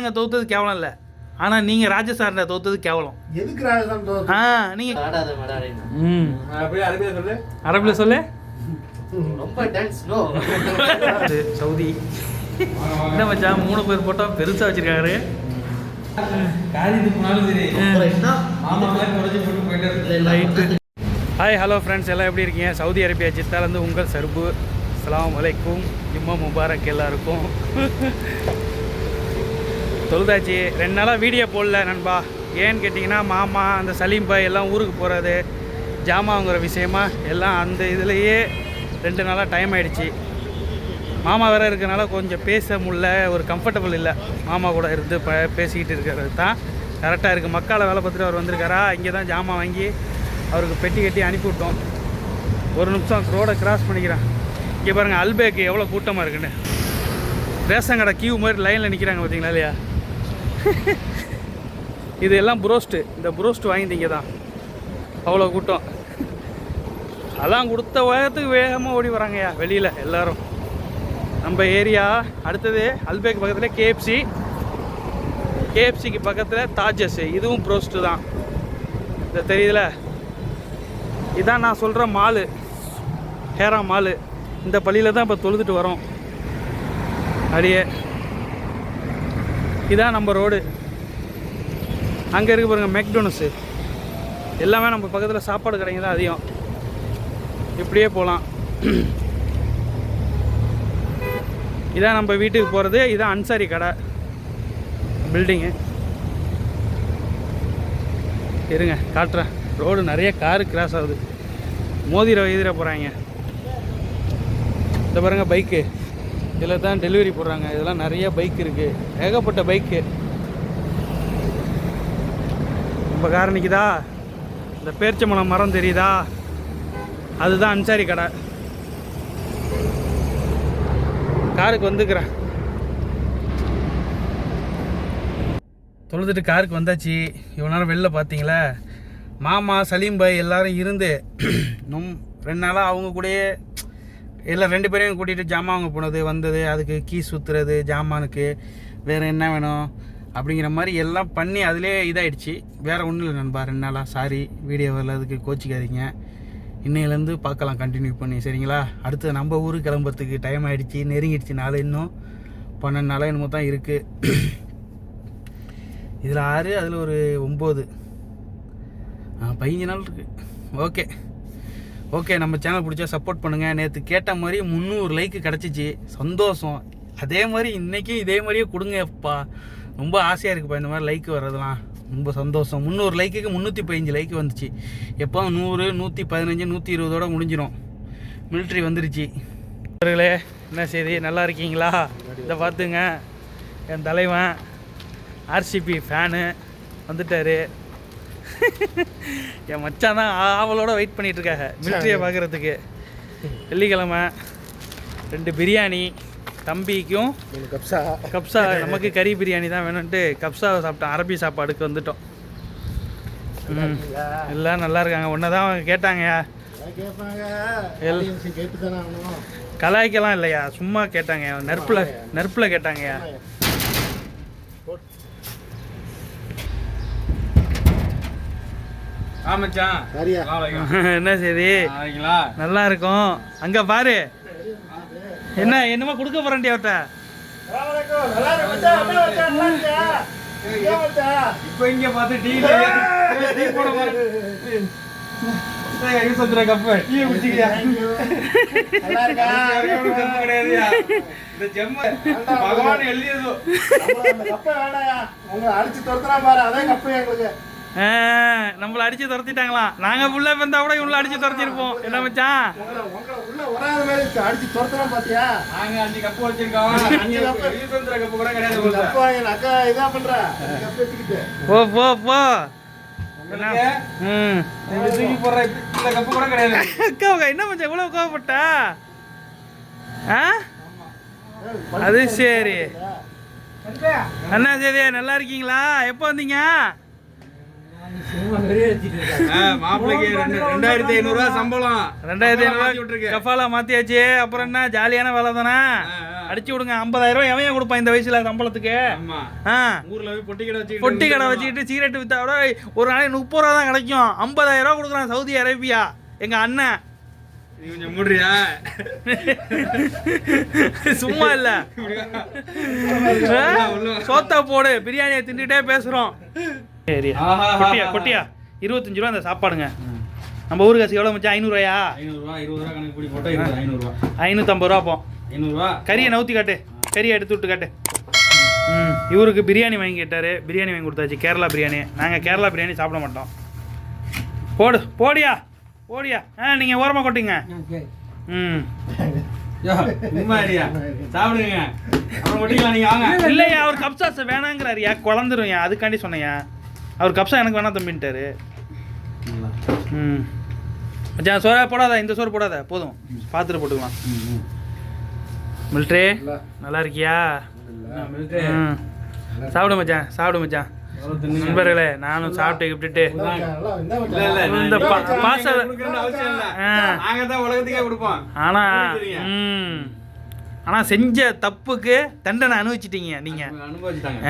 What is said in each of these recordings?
நாங்கள் தோத்தது கேவலம் இல்லை ஆனால் நீங்கள் ராஜசாரனை தோத்தது கேவலம். எதுக்கு ராஜஸ்தான் தோத்து ஆ நீங்கள் ம். அப்படியே அரபியா சொல்லு. அரபில் சொல்லு. ரொம்ப டான்ஸ் நோ சவுதி. என்ன மச்சான் மூணு பேர் போட்டோம் பெருசாக வச்சிருக்காரு. ஹாய் ஹலோ ஃப்ரெண்ட்ஸ் எல்லாம் எப்படி இருக்கீங்க? சவுதி அரேபியா ஜித்தாலேருந்து உங்கள் சர்பு. அஸ்ஸலாமு அலைக்கும். ஜும்மா முபாரக் எல்லாருக்கும். தொழுதாச்சு. ரெண்டு நாளாக வீடியோ போடல நண்பா. ஏன்னு கேட்டிங்கன்னா மாமா அந்த சலீம் பாய் எல்லாம் ஊருக்கு போகிறது ஜாமான் விஷயமா எல்லாம் அந்த இதுலேயே ரெண்டு நாளாக டைம் ஆகிடுச்சி மாமா வேறு இருக்கிறனால கொஞ்சம் பேச முடில ஒரு கம்ஃபர்டபுள் இல்லை. மாமா கூட இருந்து ப பேசிக்கிட்டு இருக்கிறது தான். கரெக்டாக இருக்குது மக்களை வேலை பார்த்துட்டு அவர் வந்திருக்காரா? இங்கே தான் ஜாமான் வாங்கி அவருக்கு பெட்டி கட்டி அனுப்பிவிட்டோம் ஒரு நிமிஷம் ரோடை கிராஸ் பண்ணிக்கிறேன். இங்கே பாருங்கள் அல்பேக்கு எவ்வளோ கூட்டமாக இருக்குன்னு. ரேஷன் கடை கியூ மாதிரி லைனில் நிற்கிறாங்க பார்த்தீங்களா இல்லையா? இது எல்லாம் புரோஸ்ட்டு. இந்த புரோஸ்ட் வாங்கிட்டீங்க தான். அவ்வளோ கூட்டம். அதான் கொடுத்த உயரத்துக்கு வேகமாக ஓடி வராங்கய்யா வெளியில் எல்லோரும். நம்ம ஏரியா அடுத்தது அல்பேக் பக்கத்தில் கேஎஃப்சி கேஎஃப்சிக்கு பக்கத்தில் தாஜஸ் இதுவும் ப்ரோஸ்ட்டு தான். இந்த தெரியுதுல? இதான் நான் சொல்கிற மாலு. ஹேரா மாலு. இந்த பள்ளியில் தான் இப்போ தொழுதுட்டு வரோம். அப்படியே இதான் நம்ம ரோடு. அங்கே இருக்கு பாருங்கள் மெக்டோனஸு எல்லாமே நம்ம பக்கத்தில் சாப்பாடு கடைங்க தான் அதிகம். இப்படியே போகலாம் இதான் நம்ம வீட்டுக்கு போகிறது இதான் அன்சாரி கடை. பில்டிங்கு இருங்க காட்டுறேன். ரோடு நிறைய காரு கிராஸ் ஆகுது. மோதிர எதிர போகிறாங்க இந்த பாருங்கள் பைக்கு இதில் தான் டெலிவரி போடுறாங்க. இதெல்லாம் நிறைய பைக் இருக்குது ஏகப்பட்ட பைக்கு. நம்ம காரணிக்குதா? இந்த பேர்ச்சம்பழம் மரம் தெரியுதா? அதுதான் அன்சாரி கடை. காருக்கு வந்துக்கிறேன். தொழுதுட்டு காருக்கு வந்தாச்சு. இவ்வளோ நேரம் வெளில பார்த்தீங்களே? மாமா சலீம் பாய் எல்லாரும் இருந்து நும் ரெண்டு நாளாக அவங்க கூடயே எல்லாம் ரெண்டு பேரையும் கூட்டிகிட்டு ஜாமான் வாங்க போனது வந்தது அதுக்கு கீ சுற்றுறது ஜாமானுக்கு வேறு என்ன வேணும் அப்படிங்கிற மாதிரி எல்லாம் பண்ணி அதிலே இதாகிடுச்சு வேறு ஒன்றும் இல்லை நண்பா ரெண்டு நாளாக சாரி வீடியோ வரலதுக்கு கோச்சிக்காதீங்க. இன்னையிலேருந்து பார்க்கலாம் கண்டினியூ பண்ணி சரிங்களா? அடுத்து நம்ம ஊருக்கு கிளம்புறதுக்கு டைம் ஆகிடுச்சு நெருங்கிடுச்சு நாள் இன்னும். பன்னெண்டு நாளாக என்னமோ தான் இருக்குது இதில் ஆறு அதில் ஒரு ஒம்பது. பதினஞ்சு நாள் இருக்குது ஓகே ஓகே நம்ம சேனல் பிடிச்சா சப்போர்ட் பண்ணுங்கள் நேற்று கேட்ட மாதிரி முந்நூறு லைக்கு கிடச்சிச்சு. சந்தோஷம். அதே மாதிரி இன்றைக்கும் இதே மாதிரியே கொடுங்க அப்பா ரொம்ப ஆசையாக இருக்குப்பா இந்த மாதிரி லைக் வர்றதுலாம். ரொம்ப சந்தோஷம். முந்நூறு லைக்குக்கு முந்நூற்றி பதினஞ்சு லைக் வந்துச்சு. எப்போ? நூறு நூற்றி பதினஞ்சு நூற்றி இருபதோட முடிஞ்சிடும் மிலிட்ரி வந்துருச்சு. நண்பர்களே என்ன சரி நல்லா இருக்கீங்களா? இதை பார்த்துங்க. என் தலைவன் ஆர்சிபி ஃபேனு வந்துட்டாரு. என் மச்சான் தான் ஆவலோட வெயிட் பண்ணிட்டு இருக்காங்க மிலிட்ரியை பார்க்குறதுக்கு வெள்ளிக்கிழமை ரெண்டு பிரியாணி தம்பிக்கும் கப்ஸா கப்சா. நமக்கு கறி பிரியாணி தான் வேணும்ட்டு கப்சாவை சாப்பிட்டோம். அரபி சாப்பாடுக்கு வந்துட்டோம். எல்லாம் நல்லா இருக்காங்க. ஒன்று தான் கேட்டாங்க. கலாய்க்கலாம் இல்லையா? சும்மா கேட்டாங்க. நெருப்பில் நெருப்பில் கேட்டாங்கய்யா ஆமாச்சான் சரியா என்ன செய்தி ஆவீங்களா நல்லா இருக்கும் அங்கே பாரு. என்ன என்னமோ கொடுக்க போறேன்டி அவர்கிட்ட? இப்போ இங்க பார்த்து டீ டீ போட கப்பு. டீ குடிச்சிக்கியா. நல்லா இருக்கா? கப்பு கிடையாதுயா? இந்த ஜெம்ம. பகவான் எழுதியதோ. நம்மள அந்த கப்பை வேணாயா. உங்களை அடிச்சு துரத்துறான் பாரு, அதே கப்பு எங்களுக்கு. ஆ, நம்மள அடிச்சு துரத்திட்டாங்களாம் நாங்க புள்ள பிறந்தா கூட இவ்வளோ அடிச்சு துரத்திருப்போம். என்ன மச்சான்? உள்ள வராத மாதிரி. அடிச்சு துரத்துறான் பாத்தியா? நாங்க அஞ்சு கப்பு வச்சிருக்கோம். அஞ்சு கப்பு. யூசந்திர கப்பு கூட கிடையாது அக்கா இதா பண்ற. இந்த கப்பு எடுத்துக்கிட்டு. போ போ போ. என்ன? மச்சான் இவ்வளோ கோவப்பட்டா? ஆ? அது சரி. அண்ணா சரி நல்லா இருக்கீங்களா? எப்போ வந்தீங்க? மாப்பிள்ளைக்கு ரெண்டாயிரத்தி ஐநூறுரூவா சம்பளம். ரெண்டாயிரத்தி மாத்தி ஐநூறு விட்டுருக்கு. கஃபாலா மாத்தியாச்சு. அப்புறம் என்ன? ஜாலியான வேலை தானே? அடிச்சு விடுங்க. ஐம்பதாயிரம் ரூபாய் எவன் கொடுப்பான் இந்த வயசுல சம்பளத்துக்கு? ஊர்ல போய் பொட்டி கடை வச்சு பொட்டி கடை வச்சுக்கிட்டு சிகரெட் வித்தா கூட ஒரு நாளைக்கு முப்பது ரூபா தான் கிடைக்கும். ஐம்பதாயிரம் ரூபா கொடுக்குறான் சவுதி அரேபியா. எங்க அண்ணன். நீ கொஞ்சம் மூடுறியா? சும்மா இல்ல? சோத்தா போடு. பிரியாணியை தின்னுட்டே பேசுறோம். சரி கொட்டியா கொட்டியா? இருபத்தஞ்சு ரூபா இந்த சாப்பாடுங்க. நம்ம ஊருக்கு காசு எவ்வளோ மச்சான்? ஐநூறுவாயா? ஐநூறுரூவா இருபது ரூபா கணக்கு பிடி போட்டா இருபது ஐநூறுரூவா ஐநூற்றம்பது ரூபா போம் ஐநூறுரூவா கறியை நவுத்தி காட்டு. கறியை எடுத்து விட்டு காட்டு. ம் இவருக்கு பிரியாணி வாங்கி கேட்டாரு. பிரியாணி வாங்கி கொடுத்தாச்சு. கேரளா பிரியாணி. நாங்கள் கேரளா பிரியாணி சாப்பிட மாட்டோம். போடு போடியா? போடியா? ஆ நீங்கள் ஓரமாக கொட்டிங்க. ம். சாப்பிடுங்க. இல்லையா அவர் கப்சா வேணாங்கிறாருயா? குழந்துரும்யா? அதுக்காண்டி சொன்னேயா? அவர் கப்சா எனக்கு வேணாம் தம்பின்ட்டாரு ம். மச்சான் சோறா போடாத இந்த சோறு போடாத. போதும். பார்த்துட்டு போட்டுக்கலாம். மில்ட்ரே நல்லா இருக்கியா? சாப்பிடு மச்சான் சாப்பிடு மச்சான். நண்பர்களே நானும் சாப்பிட்டு கிப்ட்டுட்டு இல்ல இல்ல இந்த பா- பாச- அவசியம் இல்ல. ஆ. நாங்க தான் உலகத்துக்கே கொடுப்போம். ஆனா. ம். ஆனா செஞ்ச தப்புக்கு தண்டனை அனுபவிச்சிட்டீங்க நீங்க. அவங்க அனுபவிச்சுட்டாங்க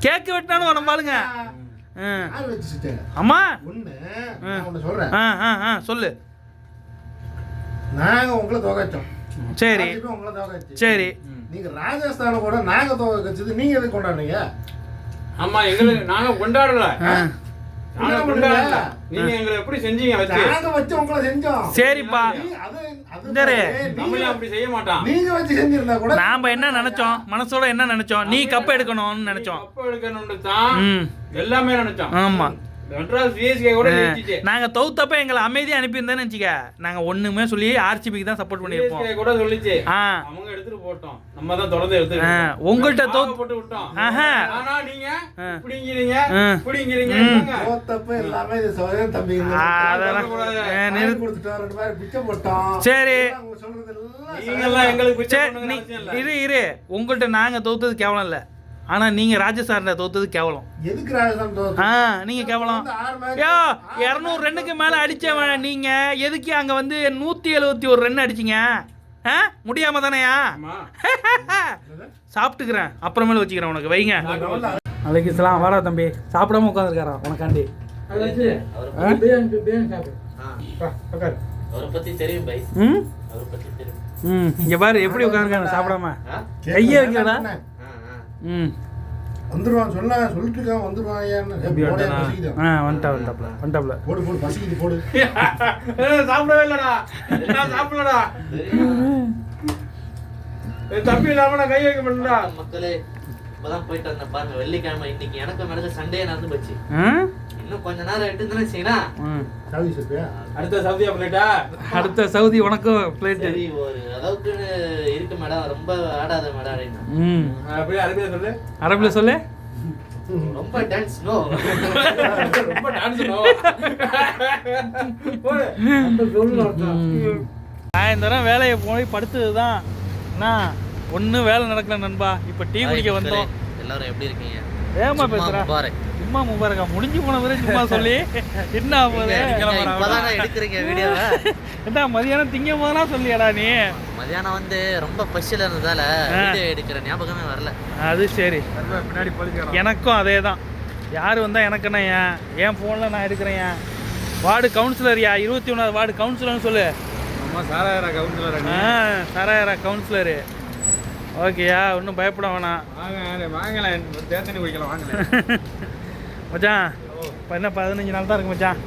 கேக்கு வெட்டினாலும் வர பாருங்க? அம்மா? ஒண்ணு, நான் ஒண்ணு சொல்றேன். ஆ ஆ ஆ சொல்லு. நாங்க உங்களை துவச்சோம். சரி. உங்களை துவச்சு. சரி. நீங்க ராஜஸ்தான கூட நாங்க துவச்சது. நீங்க எதுக்கு கொண்டாடுறீங்க ஆமா எங்களுக்கு நாங்க கொண்டாடல. ஆ. நாங்க என்ன கொண்டாடல? நீங்க எங்களை எப்படி செஞ்சீங்க வச்சு நாங்க வச்சு? உங்களை செஞ்சோம். சரிப்பா. அது அது இந்தாரு. நம்மளையும் அப்படி செய்ய மாட்டான். நீங்க வச்சு செஞ்சிருந்தா கூட நாம என்ன நினைச்சோம்? மனசோட என்ன நினைச்சோம்? நீ கப் எடுக்கணும்னு நினைச்சோம். எல்லாமே நினைச்சோம் ஆமா. நாங்க தௌத்தப்ப எங்களை அமைதியா அனுப்பியிருந்தேன்னு வச்சுக்க. நாங்க ஒண்ணுமே சொல்லி ஆர்சிபிக்கு தான் சப்போர்ட் பண்ணியிருப்போம். விஎஸ்கே கூட சொல்லிச்சு. ஆ. அவங்க எடுத்துட்டு போட்டோம். நம்ம தான் தொடர்ந்து எடுத்து ஆ, உங்கள்ட்ட தோ- போட்டு விட்டோம். ஆனா நீங்க? தோத்தப்ப எல்லாமே இது சோதனை தம்பி ஆ, அதெல்லாம் கொடுத்துட்டோம் சரி. அவங்க சொல்றது எல்லாம் நீங்கெல்லாம் எங்களுக்கு. இரு இரு. உங்கள்கிட்ட நாங்க தோத்தது கேவலம் இல்ல. ஆனா நீங்க ராஜஸ்தான்ல தோத்தது கேவலம். எதுக்கு ராஜஸ்தான் தோத்து ஆ நீங்க கேவலம். யோ இரநூறு ரன்னுக்கு மேல அடிச்சவன் நீங்க. எதுக்கு அங்க வந்து நூத்தி எழுபத்தி ஒரு ரன் அடிச்சீங்க? ஆ முடியாம தானேயா? ஆமா. சாப்பிட்டுக்கிறேன். அப்புறமேல வச்சுக்கிறேன் உனக்கு. வைங்க. அலைக்கு இஸ்லாம் வாடா தம்பி. சாப்பிடாம உட்காந்துருக்காரா உனக்காண்டி. ம்? இங்க பாரு எப்படி உட்காந்துருக்காங்க சாப்பிடாம? கையே வைக்கலடா. வந்துருவான் சொன்னா சொல்லிட்டு இருக்கான்? பசிக்குது. ஆ வந்துட்டா வந்துட்டாப்ல வந்துட்டாப்ல போடு போடு பசிக்குது போடு. சாப்பிடவே இல்லடா. என்ன சாப்பிடலடா? தம்பி இல்லாம நான் கை வைக்க மாட்டேன்டா மக்களே இப்பதான் போயிட்டு வந்தேன் பாருங்க வெள்ளிக்கிழமை இன்னைக்கு. எனக்கு நடக்க சண்டே நடந்து போச்சு? இன்னும் கொஞ்ச நேரம் சொல்றியா அடுத்த சவுதியா பிளேட்டா அடுத்த சவுதி உனக்கும் பிளேட்டு சரி ஒரு அளவுக்கு இருக்கு மேடம். ரொம்ப ஆடாத மேடம் அப்படின்னா. ம். அப்படியே அரபியா சொல்லு. அரபில சொல்லு. ரொம்ப டான்ஸ் நோ ரொம்ப டான்ஸ் போடு. சாயந்தரம் வேலையை போய் படுத்தது தான் என்ன ஒன்றும் வேலை நடக்கல நண்பா. இப்போ டீ குடிக்க வந்தோம். எல்லாரும் எப்படி இருக்கீங்க? ஏமா முபாரக். சும்மா முபாரக்கா முடிஞ்சு போன பிறகு சும்மா சொல்லி என்ன எடுக்கிறீங்க வீடியோவை என்ன மதியானம் திங்க போதெல்லாம் சொல்லியாடா நீ. மதியானம் வந்து ரொம்ப பசியில இருந்ததால. வீடியோ எடுக்கிற ஞாபகமே வரல. அது சரி. பின்னாடி எனக்கும் அதே தான். யார் வந்தால் எனக்குன்னா ஏன்? என் ஃபோனில் நான் எடுக்கிறேன் ஏன்? வார்டு கவுன்சிலர்யா இருபத்தி ஒன்றாவது வார்டு கவுன்சிலர்னு சொல்லு. அம்மா சாராயிரா கவுன்சிலர் ஆ சராயரா கவுன்சிலரு ஓகேயா ஒன்றும் பயப்பட வேணாம். வாங்க வாங்கலாம் தேர்தல் குடிக்கலாம் வாங்கலாம் மச்சான் இப்போ என்ன பதினஞ்சு நாள் தான் இருக்கு மச்சான்.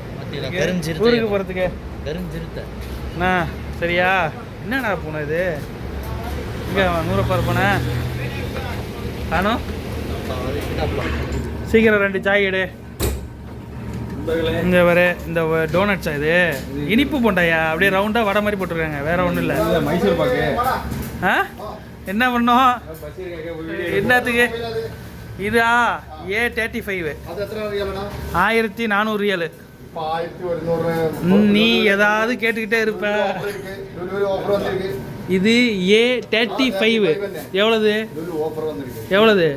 ஊருக்கு போகிறதுக்கு கருஞ்சிருத்த அண்ணா சரியா? என்னடா பூனை இது? இங்கே நூறப்பார் பூனை. காணும் சீக்கிரம் ரெண்டு சாய் எடு. இங்கே வர இந்த டோனட்ஸா இது? இனிப்பு போண்டாயா? அப்படியே ரவுண்டாக வடை மாதிரி போட்டுருக்காங்க வேற ஒன்றும் இல்லை. மைசூர் பாக்கு. ஆ? என்ன பண்ணோம்? என்னத்துக்கு? இதா? ஏ தேர்ட்டி ஃபைவ் ஆயிரத்தி நானூறு ஒருநூறு. நீ ஏதாவது கேட்டுக்கிட்டே இருப்ப. இது ஏ தேர்ட்டி ஃபைவ் எவ்வளவு? எவ்வளவு?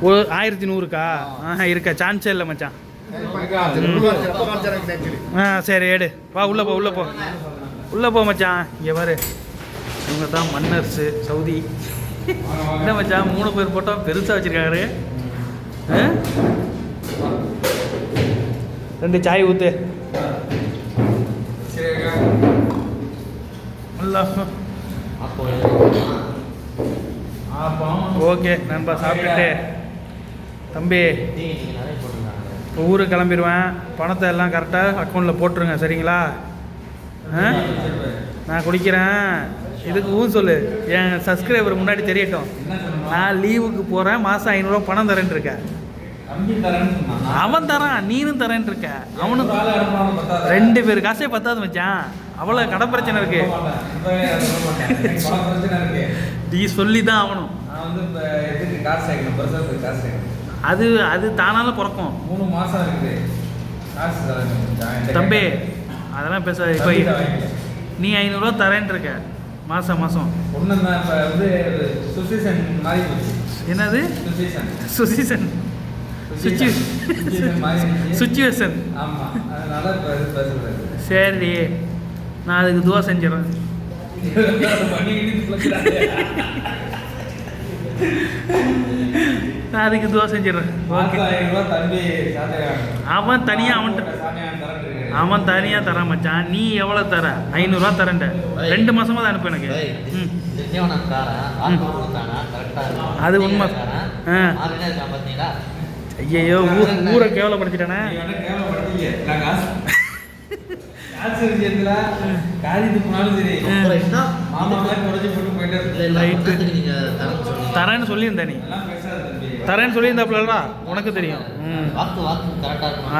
ஒரு ஆயிரத்தி நூறுக்கா? ஆ. இருக்கா. சான்ஸே இல்லை மச்சான். ஆ சரி எடு. வா உள்ள போ உள்ள போ. உள்ள போ மச்சான். இங்கே பாரு. இவங்க தான் மன்னர்ஸு சவுதி. என்ன மச்சான்? மூணு பேர் போட்டோம் பெருசாக வச்சுருக்காரு. ரெண்டு சாய் ஊற்று நல்லா ஓகே நண்பா சாப்பிட்டுட்டு. தம்பி இப்போ ஊருக்கு கிளம்பிடுவேன் பணத்தை எல்லாம் கரெக்டாக அக்கௌண்ட்டில் போட்டுருங்க சரிங்களா? ஆ? நான் குடிக்கிறேன். இதுக்கு ஊ சொல்லு. என் சப்ஸ்கிரைபர் முன்னாடி தெரியட்டும். நான் லீவுக்கு போகிறேன் மாதம் ஐநூறுரூவா பணம் தரேன் இருக்கேன். அவன் தரான் நீனும் தரேன் இருக்க. அவனும். ரெண்டு பேர் காசே பத்தாது மச்சான். அவ்வளோ கடை பிரச்சனை இருக்கு. நீ சொல்லி தான் ஆகணும் அது அது தானால பிறக்கும். மூணு மாசம் இருக்குது தம்பி. அதெல்லாம் பேசாத. இப்போ. நீ ஐநூறுரூவா தரேன் இருக்க. மாதம் மாதம் பொண்ணு தான் இப்ப வந்து சுச்சுவேஷன் மாறி போச்சு. என்னது? Situation situation. சுச்சுவேஷன். அதனால இப்ப சரி நான் அதுக்கு துவா செஞ்சிடறேன். நான் அதுக்கு துவா செஞ்சிடறேன். ஓகே. அவன் தனியாக அவன்கிட்ட. அவன் தனியாக தரான் மச்சான். நீ எவ்வளோ தர? ஐநூறுரூவா தரேன்ட ரெண்டு மாசமா தான் அனுப்பு எனக்கு. அது உண்மை. ஐயையோ ஊர் கேவலப்படுத்திட்டானே. தரேன்னு சொல்லியிருந்தேன் நீ. தரேன்னு சொல்லியிருந்தாப்புலடா உனக்கு தெரியும்.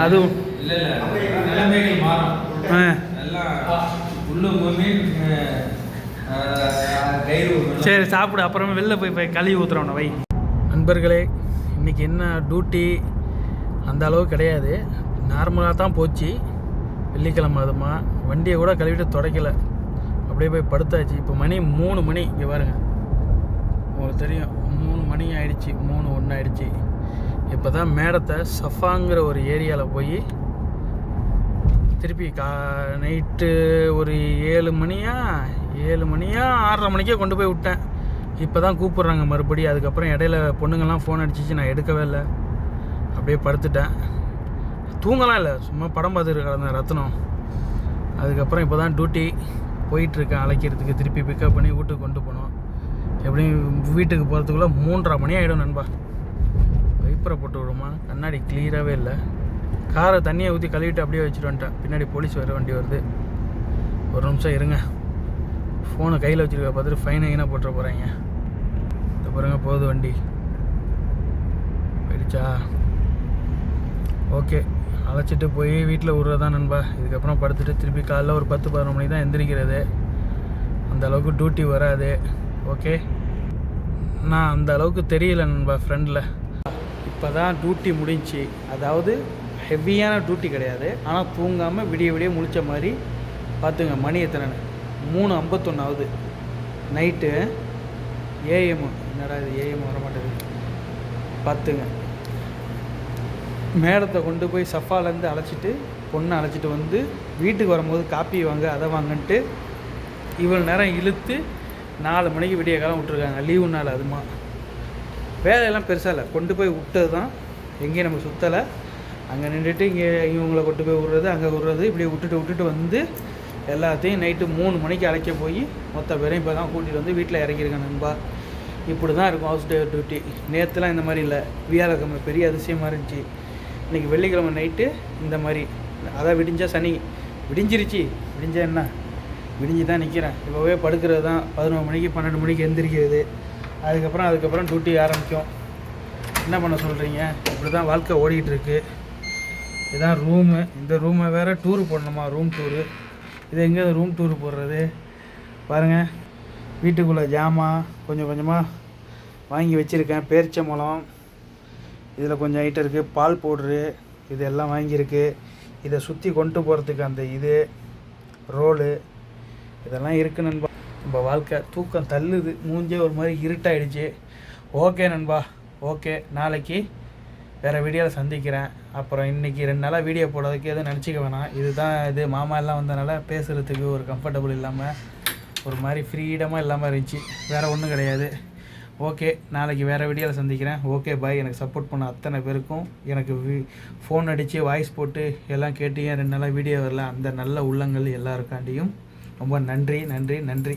அது. சரி சாப்பிடு. அப்புறமா வெளில போய் போய் கழுவி ஊத்துறவன வை. நண்பர்களே இன்னைக்கு என்ன டியூட்டி அந்த அளவு கிடையாது. நார்மலாக தான் போச்சு. வெள்ளிக்கிழமை அதுமா. வண்டியை கூட கழுவிட்டு துடைக்கல. அப்படியே போய் படுத்தாச்சு. இப்போ மணி மூணு மணி. இங்கே பாருங்க. உங்களுக்கு தெரியும். மூணு மணி ஆயிடுச்சு மூணு ஒன்று ஆயிடுச்சு இப்போ தான் மேடத்தை சஃபாங்கிற ஒரு ஏரியாவில் போய் திருப்பி கா நைட்டு ஒரு ஏழு மணியா ஏழு மணியா ஆறரை மணிக்கே கொண்டு போய் விட்டேன். இப்போ தான் கூப்பிட்றாங்க மறுபடியும் அதுக்கப்புறம் இடையில பொண்ணுங்கள்லாம் ஃபோன் அடிச்சிச்சு நான் எடுக்கவே இல்லை. அப்படியே படுத்துட்டேன். தூங்கலாம் இல்லை சும்மா படம் பார்த்துட்டு கிடந்தேன் ரத்னம். அதுக்கப்புறம் இப்போ தான் டியூட்டி போயிட்டுருக்கேன் அழைக்கிறதுக்கு திருப்பி பிக்கப் பண்ணி வீட்டுக்கு கொண்டு போனோம். எப்படியும் வீட்டுக்கு போகிறதுக்குள்ளே மூன்றரை மணி ஆகிடும் நண்பா. வைப்பரை போட்டு விடுமா? கண்ணாடி கிளியராகவே இல்லை. காரை தண்ணியை ஊற்றி கழுவிட்டு அப்படியே வச்சுட்டு வந்துட்டேன். பின்னாடி போலீஸ் வர வண்டி வருது. ஒரு நிமிஷம் இருங்க. ஃபோனை கையில் வச்சுருக்க பார்த்துட்டு ஃபைன் எங்கன்னா போட்டுற போகிறாங்க இந்த பாருங்க போகுது வண்டி. போயிடுச்சா? ஓகே அழைச்சிட்டு போய் வீட்டில் விட்றதான் நண்பா. இதுக்கப்புறம் படுத்துட்டு திருப்பி காலைல ஒரு பத்து பதினொரு மணிக்கு தான் எந்திரிக்கிறது. அந்த அளவுக்கு டியூட்டி வராது. ஓகே? நான் அந்த அளவுக்கு தெரியல நண்பா ஃப்ரெண்டில் இப்போ தான் டியூட்டி முடிஞ்சுச்சு அதாவது ஹெவியான டியூட்டி கிடையாது. ஆனால் தூங்காமல் விடிய விடிய முழிச்ச மாதிரி பார்த்துங்க மணி எத்தனை? மூணு ஐம்பத்தொன்னாவது ஆகுது. நைட்டு ஏஎம் என்னடா இது ஏஎம் வர மாட்டேங்குது பார்த்துங்க. மேடத்தை கொண்டு போய் சஃபாலேருந்து அழைச்சிட்டு பொண்ணை அழைச்சிட்டு வந்து வீட்டுக்கு வரும்போது காப்பி வாங்க அதை வாங்கன்ட்டு இவ்வளோ நேரம் இழுத்து நாலு மணிக்கு விடிய காலம் விட்ருக்காங்க லீவு நாள் அதுமா. வேலையெல்லாம் பெருசாக இல்லை. கொண்டு போய் விட்டது தான் எங்கேயும் நம்ம சுற்றலை அங்கே நின்றுட்டு இங்கே இவங்களை கொண்டு போய் விட்றது அங்கே விட்றது இப்படி விட்டுட்டு விட்டுட்டு வந்து எல்லாத்தையும் நைட்டு மூணு மணிக்கு அழைக்க போய் மொத்த பேரையும் இப்போ தான் கூட்டிகிட்டு வந்து வீட்டில் இறக்கியிருக்கேன் நண்பா. இப்படி தான் இருக்கும் ஹவுஸ் டே டியூட்டி நேற்றுலாம் இந்த மாதிரி இல்லை. வியாழக்கிழமை பெரிய அதிசயமாக இருந்துச்சு. இன்றைக்கி வெள்ளிக்கிழமை நைட்டு இந்த மாதிரி. அதான் விடிஞ்சால் சனி. விடிஞ்சிருச்சு. விடிஞ்சால் என்ன? விடிஞ்சு தான் நிற்கிறேன் இப்போவே படுக்கிறது தான் பதினோரு மணிக்கு பன்னெண்டு மணிக்கு எந்திரிக்கிறது. அதுக்கப்புறம் அதுக்கப்புறம் டியூட்டி ஆரம்பிக்கும். என்ன பண்ண சொல்கிறீங்க இப்படி தான் வாழ்க்கை ஓடிக்கிட்டு இருக்குது இதுதான் ரூமு இந்த ரூமை வேறு டூரு போடணுமா? ரூம் டூரு இது எங்கே ரூம் டூர் போடுறது? பாருங்கள் வீட்டுக்குள்ளே ஜாமான் கொஞ்சம் கொஞ்சமாக வாங்கி வச்சுருக்கேன். பேரிச்சம்பழம் இதில் கொஞ்சம் ஐட்டம் இருக்குது பால் பவுட்ரு இது எல்லாம் வாங்கியிருக்கு. இதை சுற்றி கொண்டு போகிறதுக்கு அந்த இது ரோலு இதெல்லாம் இருக்கு நண்பா. நம்ம வாழ்க்கை தூக்கம் தள்ளுது மூஞ்சே ஒரு மாதிரி இருட்டாயிடுச்சு. ஓகே நண்பா ஓகே. நாளைக்கு வேறு வீடியோவில் சந்திக்கிறேன். அப்புறம் இன்றைக்கி ரெண்டு நாளாக வீடியோ போடுறதுக்கு எதுவும் நினச்சிக்க வேணாம். இதுதான் இது மாமா எல்லாம் வந்தனால பேசுகிறதுக்கு ஒரு கம்ஃபர்டபுள் இல்லாமல் ஒரு மாதிரி ஃப்ரீடமாக இல்லாமல் இருந்துச்சு. வேறு ஒன்றும் கிடையாது. ஓகே நாளைக்கு வேறு வீடியோவில் சந்திக்கிறேன். ஓகே பாய் எனக்கு சப்போர்ட் பண்ண அத்தனை பேருக்கும் எனக்கு ஃபோன் அடித்து வாய்ஸ் போட்டு எல்லாம் கேட்டு ஏன் ரெண்டு நாளாக வீடியோ வரல? அந்த நல்ல உள்ளங்கள் எல்லாருக்காண்டியும் ரொம்ப நன்றி நன்றி நன்றி.